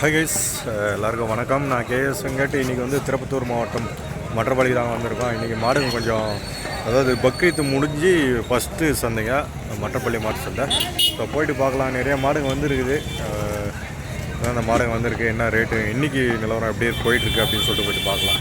Hi guys எல்லாருக்கும் வணக்கம். நான் கேஎஸ் வெங்கட். இன்றைக்கி வந்து திருப்பத்தூர் மாவட்டம் மற்றபடி தான் வந்திருக்கோம். இன்றைக்கி மாடுங்க கொஞ்சம் அதாவது பக்ரீத்து முடிஞ்சு ஃபஸ்ட்டு சந்தைங்க மற்றப்பள்ளி மாட்டு சந்தை. ஸோ போயிட்டு பார்க்கலாம். நிறைய மாடுங்க வந்துருக்குது. அந்த மாடுங்க வந்திருக்கு. என்ன ரேட்டு இன்றைக்கி நிலவரம் எப்படி போயிட்டுருக்கு அப்படின்னு சொல்லிட்டு போயிட்டு பார்க்கலாம்.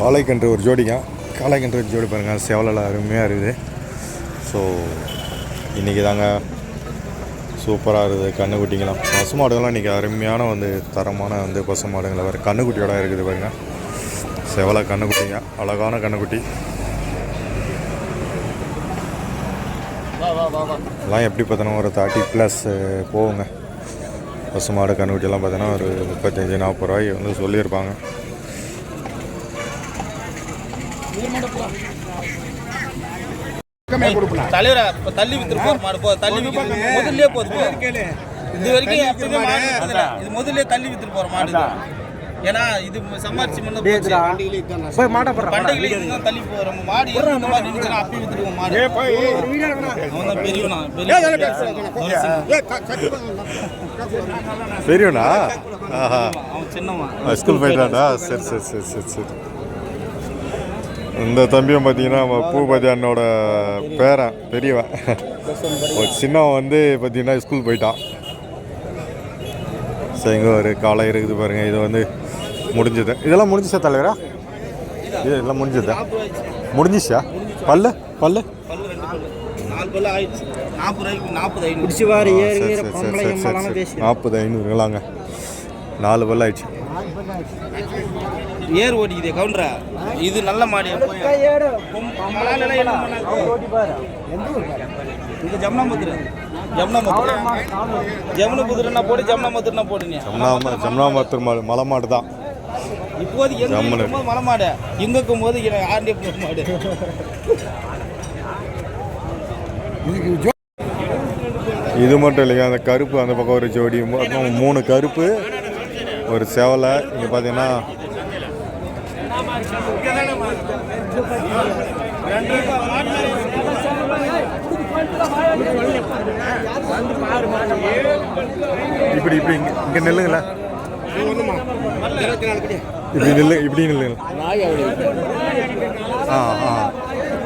காளைக்கன்று ஒரு ஜோடிங்க. காளைக்கன்று ஒரு ஜோடி பாருங்கள் செவலில் அருமையாக இருக்குது. ஸோ இன்றைக்கி தாங்க சூப்பராக இருக்குது. கண்ணுக்குட்டிங்களாம் பசு மாடுகள்லாம் இன்றைக்கி அருமையான வந்து தரமான வந்து பசு மாடுங்களை. வேறு கண்ணுக்குட்டியோட இருக்குது பாருங்க. செவலை கண்ணுக்குட்டிங்க. அழகான கண்ணுக்குட்டி. எல்லாம் எப்படி பார்த்தோன்னா ஒரு தேர்ட்டி ப்ளஸ் போகுங்க. பசு மாடு கண்ணுக்குட்டியெல்லாம் பார்த்தோன்னா ஒரு முப்பத்தஞ்சு நாற்பது ரூபாய்க்கு வந்து சொல்லியிருப்பாங்க. தலைவரா இப்ப தள்ளி வித்துரு போற மாடு போ தள்ளி விக்கிறது முதல்லயே போகுது இது வரைக்கும் எப்பவுமே மாடு வித்ததில்ல. இது முதல்லயே தள்ளி வித்துரு போற மாடு இது. ஏன்னா இது சம்பாரிச்சு முன்ன போச்சு போய் மாட்ட போடுறா பண்டைகளை இதுதான் தள்ளி போறோம் மாடு ஏறி இந்த மாதிரி நின்னுச்சுன்னா அப்பயே வித்துருவோம் மாடு அவன் தான் பெரியவனா பெரிய பெரியவனா ஆஹா அவன் சின்னவன் ஸ்கூல் சரி சரி சரி சரி இந்த தம்பியும் பார்த்தீங்கன்னா பூபதி அண்ணோட பேரன் பெரியவன். ஒரு சின்னவன் வந்து பார்த்தீங்கன்னா ஸ்கூல் போயிட்டான். சரி இங்கே ஒரு காலை இருக்குது பாருங்க. இது வந்து முடிஞ்சது. இதெல்லாம் முடிஞ்சிச்சா தலைவரா? இது எல்லாம் முடிஞ்சதா? முடிஞ்சிச்சா? பல்லு? பல்லு? நாற்பது ஐநூறுங்களாங்க நாலு பல்லு ஆயிடுச்சு. ஏர் ஓடிக்குதே கவுண்டரா இது நல்ல மாடு இது ஜம்னாபுத்திர? ஜம்னபுத்திரனா போடு ஜம்னாபுத்திரனா போடுங்க ஜம்னா ஜம்னாமத்தூர் மாடு மலை மாடு தான். இப்போது எங்க மலை மாடு? இங்க ஆண்டிய மாடு. இது மட்டும் இல்லைங்க அந்த கருப்பு அந்த பக்கம் ஒரு ஜோடி மூணு கருப்பு ஒரு செவலை. இங்கே பார்த்தீங்கன்னா இப்படி இப்படி இங்கே இங்கே இப்படி நெல்லு இப்படி நெல்லுங்க. ஆ ஆ.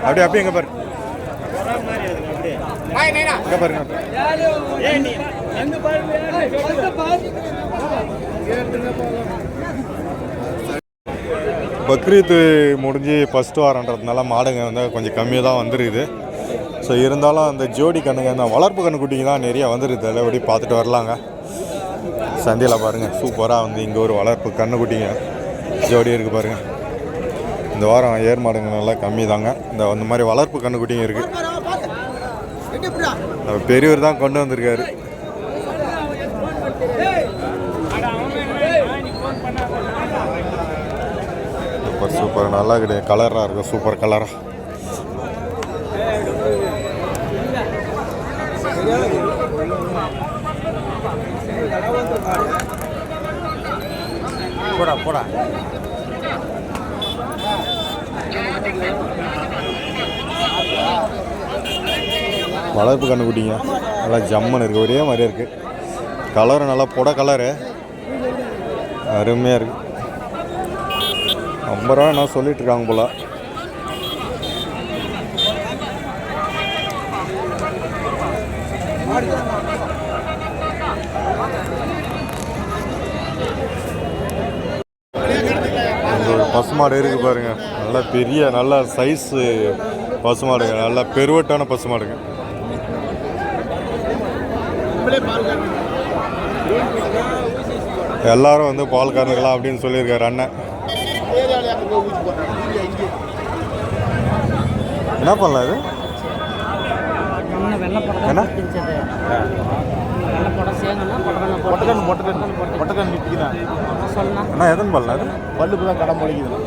அப்படியே அப்படியே எங்க பாரு. எங்கே பாருங்க பக்ரீத்து முடிஞ்சு ஃபஸ்ட்டு வாரன்றதுனால மாடுங்க வந்து கொஞ்சம் கம்மியாக தான் வந்துருக்குது. ஸோ இருந்தாலும் அந்த ஜோடி கண்ணுங்க அந்த வளர்ப்பு கண்ணுக்குட்டிங்க தான் நிறைய வந்துருக்குது. எல்லாபடி பார்த்துட்டு வரலாங்க. சந்தையில் பாருங்கள் சூப்பராக வந்து இங்கே ஒரு வளர்ப்பு கண்ணுக்குட்டிங்க ஜோடி இருக்குது பாருங்கள் இந்த வாரம் ஏர் மாடுங்க நல்லா கம்மி தாங்க. இந்த அந்த மாதிரி வளர்ப்பு கண்ணுக்குட்டிங்க இருக்குது பெரியவர் தான் கொண்டு வந்திருக்காரு. சூப்பர் நல்லா கிடையாது கலராக இருக்கும் சூப்பர் கலராக போடா போடா. வளர்ப்பு கண்டுபிடிங்க. நல்லா ஜம்மன் இருக்குது ஒரே மாதிரியே இருக்குது கலரு நல்லா புட கலரு அருமையாக இருக்குது ஐம்பது ரூபா என்ன சொல்லிட்டு இருக்காங்க போல பசுமாடு இருக்குது பாருங்க. நல்லா பெரிய நல்ல சைஸு பசுமாடுங்க நல்லா பெருவட்டான பசுமாடுங்க எல்லாரும் வந்து பால் கறந்துக்கலாம் அப்படின்னு சொல்லியிருக்காரு அண்ணன். என்ன பண்ணலாம் இது என்ன பொட்டக்கன் பொட்டக்கன் பொட்டக்கன் நிற்கிறேன் அண்ணா எதன் பண்ணலாம் இது பல்லுக்கு தான் கடன் முளைக்குது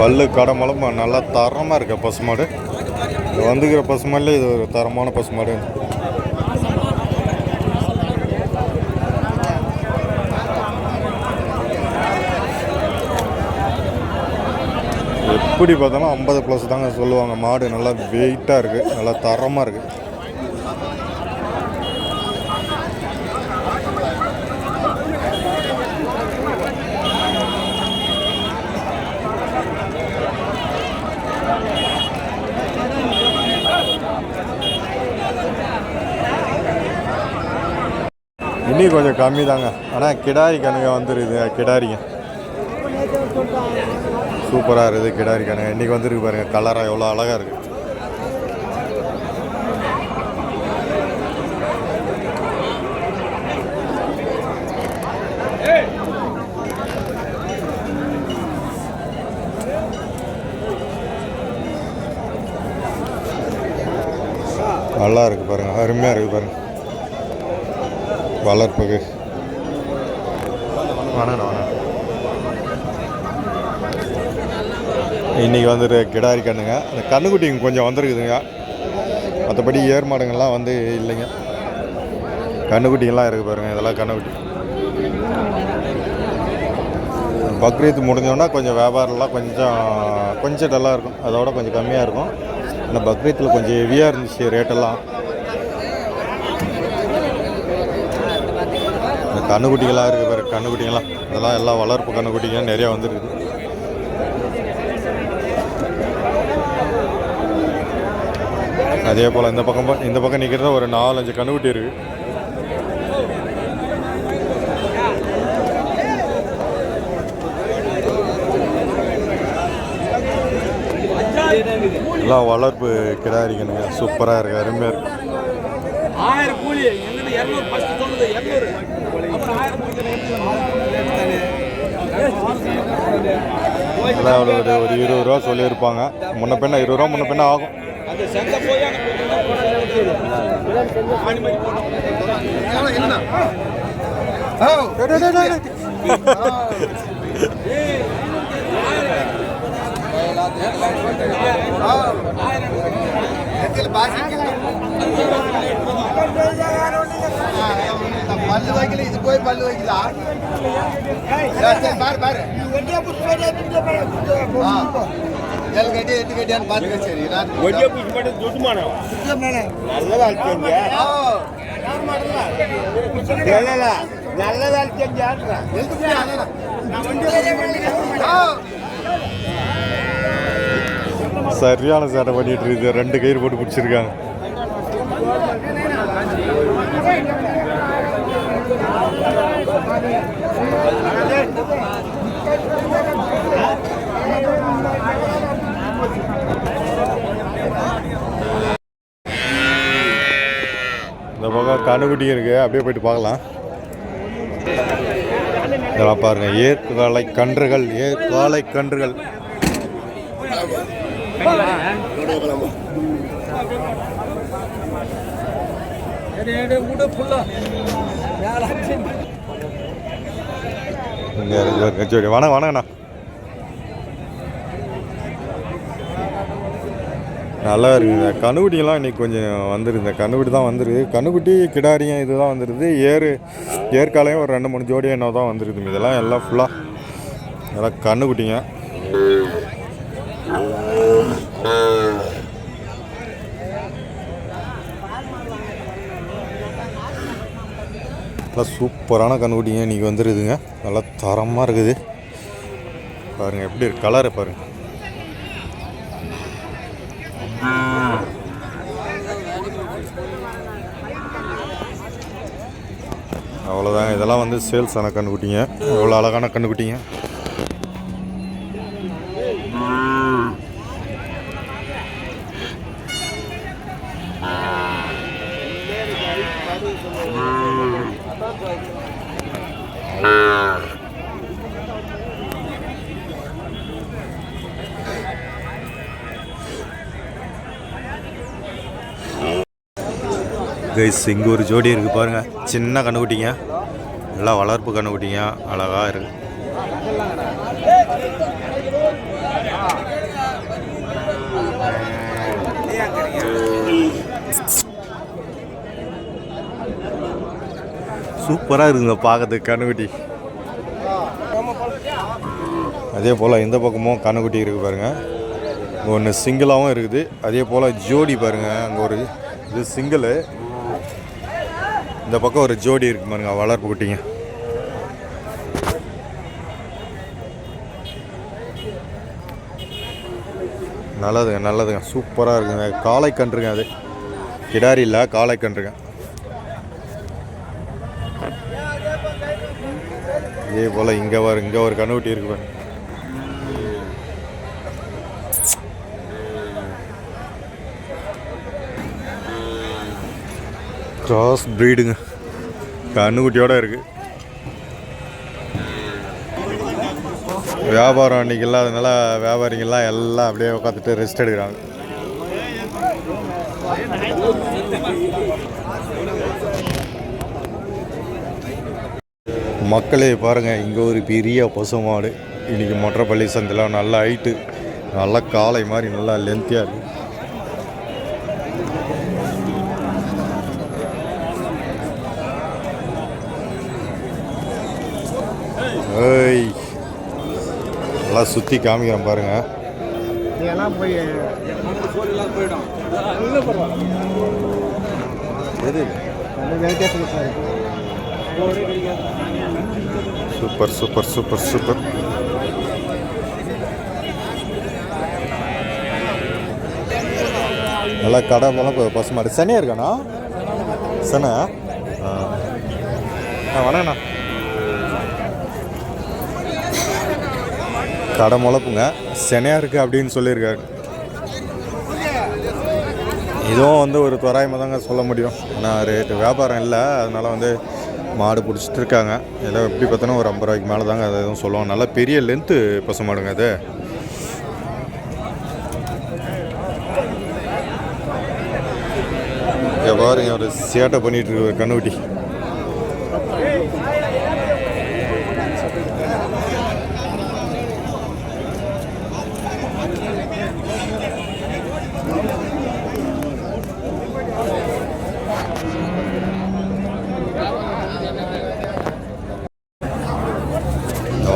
பல்லு கடமலம் நல்லா தரமாக இருக்க பசுமாடு. இது வந்துக்கிற பசுமாடில் இது ஒரு தரமான பசுமாடு. எப்படி பார்த்தாலும் ஐம்பது ப்ளஸ் தாங்க சொல்லுவாங்க. மாடு நல்லா வெயிட்டாக இருக்குது நல்லா தரமாக இருக்குது இன்னும் கொஞ்சம் கம்மி தாங்க ஆனால் கிடாரி கணக்காக வந்துடுது கிடாரிங்க. சூப்பராக இருக்குது. கிடாரி இருக்கானுங்க. இன்றைக்கி வந்துருக்கு பாருங்கள் கலராக எவ்வளோ அழகாக இருக்குது நல்லா இருக்குது பாருங்கள் அருமையாக இருக்குது பாருங்கள் வளர்ப்புக்கு. வணக்கம் வணக்கம் இன்றைக்கி வந்துட்டு கிடாரி கண்ணுங்க. அந்த கண்ணுக்குட்டிங்க கொஞ்சம் வந்திருக்குதுங்க. மற்றபடி ஏர் மாடுங்கள்லாம் வந்து இல்லைங்க. கண்ணுக்குட்டிங்கெல்லாம் இருக்குது பாருங்கள் இதெல்லாம் கண்ணுக்குட்டி. பக்ரீத் முடிஞ்சோன்னா கொஞ்சம் வியாபாரம்லாம் கொஞ்சம் கொஞ்சம் டல்லாக இருக்கும். அதோட கொஞ்சம் கம்மியாக இருக்கும். ஆனால் பக்ரீத்தில் கொஞ்சம் ஹெவியாக இருந்துச்சு ரேட்டெல்லாம். இந்த கண்ணுக்குட்டிகளாக இருக்குது பாரு கண்ணுக்குட்டிங்களாம் இதெல்லாம் எல்லாம் வளர்ப்பு கண்ணுக்குட்டிங்க நிறையா வந்துருக்குது. அதே போல் இந்த பக்கம் இந்த பக்கம் நிற்கிறது ஒரு நாலஞ்சு கண்ணுக்குட்டி இருக்குது எல்லாம் வளர்ப்பு கிடாரிக்கணுங்க. சூப்பராக இருக்குது அருமையாக இருக்குது ஆயிரம் கூலி ஒரு இருபது ரூபா சொல்லியிருப்பாங்க. முன்ன பின்ன இருபது ரூபா முன்ன பின்ன ஆகும். அந்த செங்க போய் அங்கே பல்லு வைக்கல இது போய் பல்லு வைக்கல பாரு பாரு ஏழு கட்டி எட்டு கட்டியான்னு பாத்துக்க சரி ஒடிய பிடிச்சி மட்டும் துட்டு மானம் நல்ல வேலை செஞ்ச இல்ல நல்ல வேலை செஞ்சான்றேன் சரியான சேட்டை பண்ணிட்டு இருக்குது ரெண்டு கயிறு போட்டு பிடிச்சிருக்காங்க இந்த பக்கம் இருக்குது அப்படியே போயிட்டு பார்க்கலாம். இதெல்லாம் பாருங்க ஏற்காலை கன்றுகள் ஏற்காலை கன்றுகள். இங்கே வணக்கம் வணக்கண்ணா நல்லா இருக்குங்க கண்ணுக்குட்டியெல்லாம் இன்றைக்கி கொஞ்சம் வந்துருது இந்த கண்ணுக்குட்டி தான் வந்துருது கண்ணுக்குட்டி கிடாரியும் இதுதான் வந்துருது. ஏறு ஏற்காலையும் ஒரு ரெண்டு மூணு ஜோடியாக என்ன தான் வந்துருது இதெல்லாம் எல்லாம் ஃபுல்லாக எல்லாம் கண்ணுக்குட்டிங்க. நல்லா சூப்பரான கண்ணுக்குட்டிங்க. இன்றைக்கி வந்துருதுங்க. நல்லா தரமாக இருக்குது. பாருங்கள் எப்படி இருக்கு? கலரை பாருங்கள் அவ்வளோதாங்க இதெல்லாம் வந்து சேல்ஸ் ஆன கண்ணுக்குட்டிங்க. எவ்வளோ அழகான கண்ணுக்குட்டிங்க. கைஸ் இங்கே ஒரு ஜோடி இருக்குது பாருங்கள் சின்ன கண்ணுக்குட்டிங்க. நல்லா வளர்ப்பு கண்ணுக்குட்டிங்க அழகாக இருக்கு சூப்பராக இருக்குங்க பார்க்கறதுக்கு கண்ணுக்குட்டி. அதே போல் இந்த பக்கமும் கண்ணுக்குட்டி இருக்குது பாருங்கள் ஒன்று சிங்கிளாகவும் இருக்குது. அதே போல் ஜோடி பாருங்கள் அங்கே ஒரு இது சிங்கிளு இந்த பக்கம் ஒரு ஜோடி இருக்கு பாருங்க வளர்ப்பு குட்டிங்க. நல்லதுங்க நல்லதுங்க. சூப்பராக இருக்குங்க. காளை கன்றுங்க அது. கிடாரி இல்லை காளை கன்றுங்க. இதே போல் இங்கே வரும் இங்கே ஒரு கண்ணுக்குட்டி இருக்கு பாருங்க கிராஸ் ப்ரீடுங்க கண்ணுக்குட்டியோட இருக்குது வியாபாரம் அன்றைக்கி இல்லாதனால வியாபாரிகள்லாம் எல்லாம் அப்படியே உட்காந்துட்டு ரெஸ்ட் எடுக்கிறாங்க. மக்களே பாருங்கள் இங்கே ஒரு பெரிய பசு மாடு. இன்றைக்கி மொட்டரப்பள்ளி சந்தில் நல்லா ஹைட்டு நல்லா காளை மாதிரி நல்லா லென்த்தியாக இருக்குது நல்லா சுற்றி காமிக்கிறேன் பாருங்க. இதெல்லாம் போய் எது? Super super super super. நல்லா கடை போல பசு மாடு சனியாக இருக்காண்ணா சனை ஆ. வணக்கண்ணா கடை முளப்புங்க செனையாக இருக்குது அப்படின்னு சொல்லியிருக்காரு. இதுவும் வந்து ஒரு தோராயமாக தாங்க சொல்ல முடியும். ஏன்னா ரேட்டு வியாபாரம் இல்லை. அதனால் வந்து மாடு பிடிச்சிட்டு இருக்காங்க. ஏதோ எப்படி பார்த்தோன்னா ஒரு ஐம்பது ரூபாய்க்கு மேலே தாங்க அதை எதுவும் சொல்லுவோம் நல்லா பெரிய லென்த்து பசு மாடுங்க அது. பாருங்க ஒரு சேட்டை பண்ணிட்டு இருக்கு ஒரு கண்ணுக்குட்டி.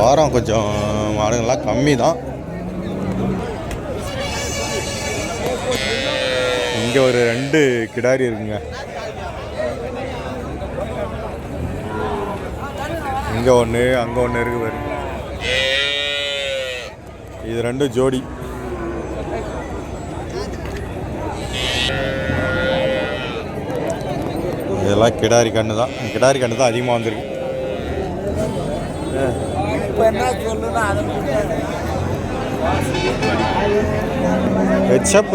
வாரம் கொஞ்சம் மாடுங்கள்லாம் கம்மி தான் இங்கே ஒரு ரெண்டு கிடாரி இருக்குங்க. இங்கே ஒன்று அங்கே ஒன்று இருக்கு பாரு. இது ரெண்டும் ஜோடி. இதெல்லாம் கிடாரி கன்று தான் கிடாரி கன்று தான் அதிகமாக வந்திருக்கு. ஹெச்எப்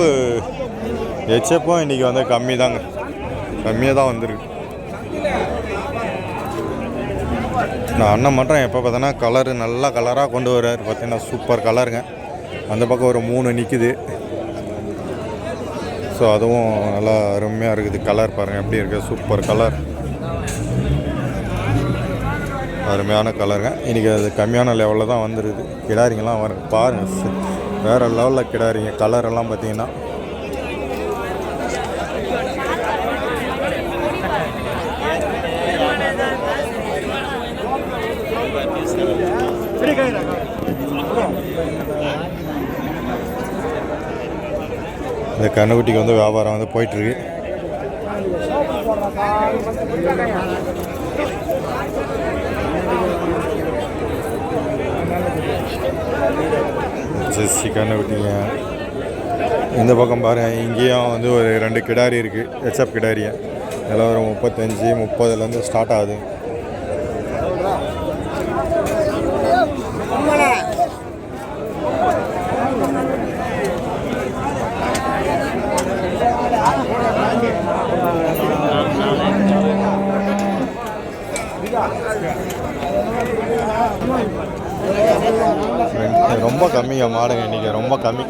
ஹெச்எப்பும் இன்றைக்கி வந்து கம்மி தாங்க கம்மியாக தான் வந்திருக்கு. நான் அண்ணன் மட்டும் எப்போ பார்த்தோன்னா கலரு நல்ல கலராக கொண்டு வர்றாரு. பார்த்தீங்கன்னா சூப்பர் கலருங்க அந்த பக்கம் ஒரு மூணு நிற்குது ஸோ அதுவும் நல்லா அருமையாக இருக்குது. கலர் பாருங்கள் எப்படி இருக்குது சூப்பர் கலர் அருமையான கலருங்க இன்றைக்கி அது கம்மியான லெவலில் தான் வந்துருக்குது கிடாரிங்கெல்லாம் வர பாருங்கள் வேறு லெவலில் கிடாரிங்க. கலரெல்லாம் பார்த்தீங்கன்னா இந்த கண்ணுக்குட்டிக்கு வந்து வியாபாரம் வந்து போயிட்டுருக்கு. சிக்கான விட்டீங்க இந்த பக்கம் பாருங்கள் இங்கேயும் வந்து ஒரு ரெண்டு கிடாரி இருக்குது ஹெச்எப் கிடாரியை. இதெல்லாம் ஒரு முப்பத்தஞ்சு முப்பதுலேருந்து ஸ்டார்ட் ஆகுது. ரொம்ப கம்மிங்க மாடுங்க இன்றைக்கி ரொம்ப கம்மி.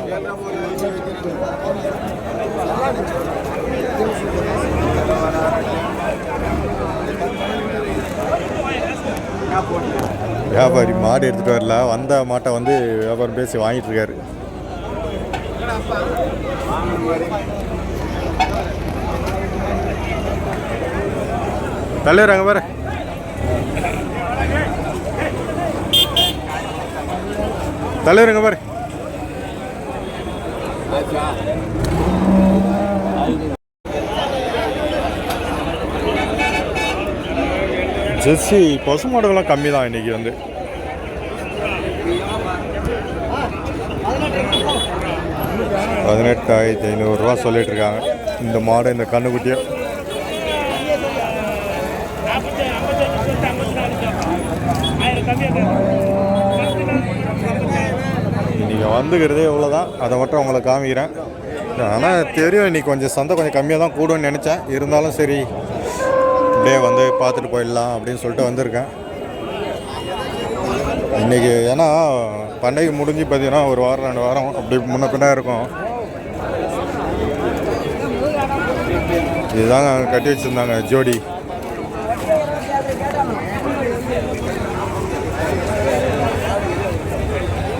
வியாபாரி மாடு எடுத்துகிட்டு வரல. வந்த மாட்டை வந்து வியாபாரம் பேசி வாங்கிட்டு இருக்காரு. தலைவர் அங்கே பாரு. தலைவருங்க பாரு. ஜெர்சி பசு மாடுகள்லாம் கம்மி தான் இன்றைக்கி வந்து. பதினெட்டாயிரத்தி ஐநூறுரூவா சொல்லிட்டு இருக்காங்க. இந்த மாடு இந்த கண்ணுக்குட்டியை வந்துக்கிறதே இவ்வளோ தான் அதை மட்டும் உங்களை காமிக்கிறேன். ஆனால் தெரியும் இன்னைக்கு கொஞ்சம் சந்தை கொஞ்சம் கம்மியாக தான் கூடும்னு நினச்சேன். இருந்தாலும் சரி அப்படியே வந்து பார்த்துட்டு போயிடலாம் அப்படின்னு சொல்லிட்டு வந்திருக்கேன். இன்றைக்கி ஏன்னா பண்டிகை முடிஞ்சு பார்த்தீங்கன்னா ஒரு வாரம் ரெண்டு வாரம் அப்படி முன்ன பின்னா இருக்கும். இதுதாங்க கட்டி வச்சுருந்தாங்க ஜோடி.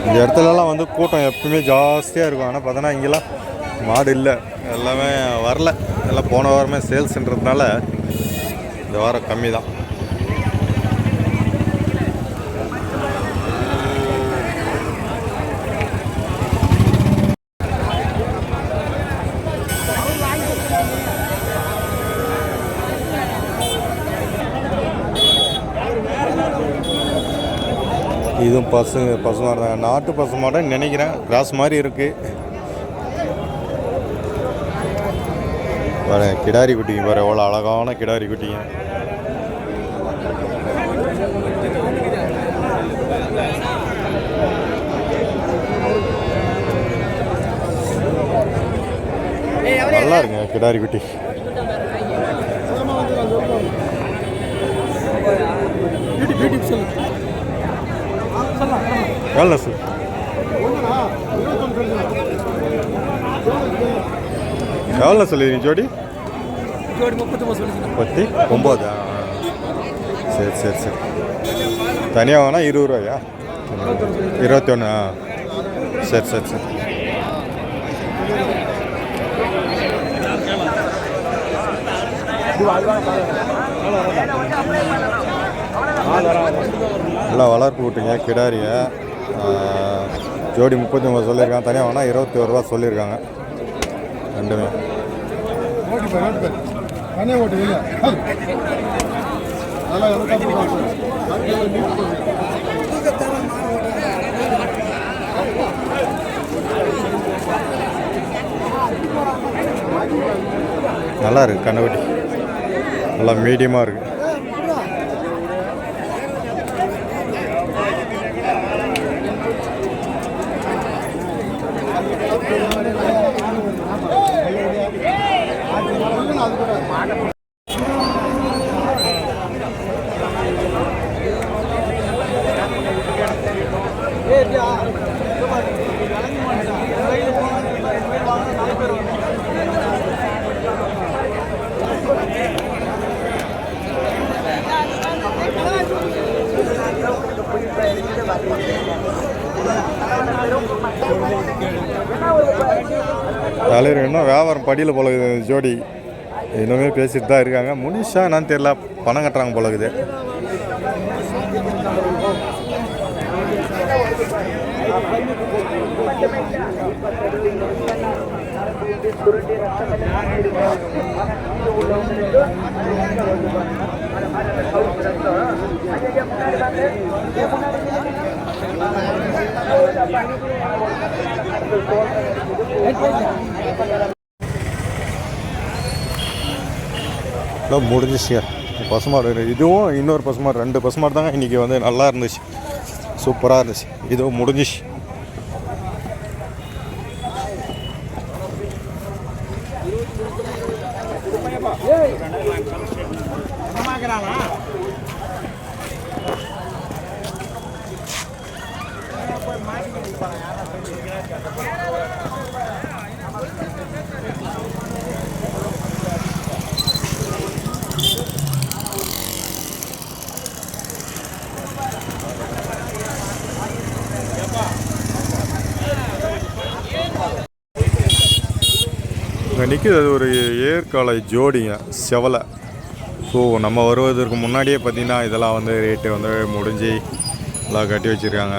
இந்த இடத்துலலாம் வந்து கூட்டம் எப்பவுமே ஜாஸ்தியாக இருக்கும். ஆனால் பார்த்தோன்னா இங்கெல்லாம் மாடு இல்லை. எல்லாமே வரல. எல்லாம் போன வாரமே சேல்ஸ்ன்றதுனால இந்த வாரம் கம்மி தான் இதுவும் பசு பசு மாடு தான் நாட்டு பசு மாடுன்னு நினைக்கிறேன். கிராஸ் மாதிரி இருக்குது பாரு கிடாரி குட்டிங்க பாரு எவ்வளோ அழகான கிடாரி குட்டிங்க. நல்லா இருக்குங்க கிடாரி குட்டி. எவ்வளோ சார்? எவ்வளோ சொல்லுவீங்க ஜோடி? ஜோடி முப்பத்தி பத்தி ஒம்போதா? சரி சரி சரி. தனியாக வேணா இருபது ரூபாயா? இருபத்தி ஒன்று சரி சரி சரி. நல்லா வளர்ப்பு விட்டுங்க கிடாரிய. ஜோடி முப்பத்தி ஒம்பது சொல்லியிருக்காங்க. தனியாக வேணா இருபத்தி ஒரு ரூபா சொல்லியிருக்காங்க. ரெண்டுமே. நல்லா இருக்கு கண்ணுக்குட்டி நல்லா மீடியமாக இருக்குது தலைவர் இன்னும் படியில் போல ஜோடி. இன்னுமே பேசிட்டு தான் இருக்காங்க. முனிஷா என்னன்னு தெரியல பணம் கட்டுறாங்க போலகுது இல்லை முடிஞ்சிச்சு. பசுமாடு இதுவும் இன்னொரு பசுமாடு ரெண்டு பசுமாடு தாங்க இன்றைக்கி வந்து நல்லா இருந்துச்சு. சூப்பராக இருந்துச்சு. இதுவும் முடிஞ்சிச்சு. நிற்கிறது நிற்கிது அது ஒரு ஏற்காலை ஜோடிங்க செவலை. ஸோ நம்ம வருவதற்கு முன்னாடியே பார்த்தீங்கன்னா இதெல்லாம் வந்து ரேட்டு வந்து முடிஞ்சு எல்லாம் கட்டி வச்சுருக்காங்க.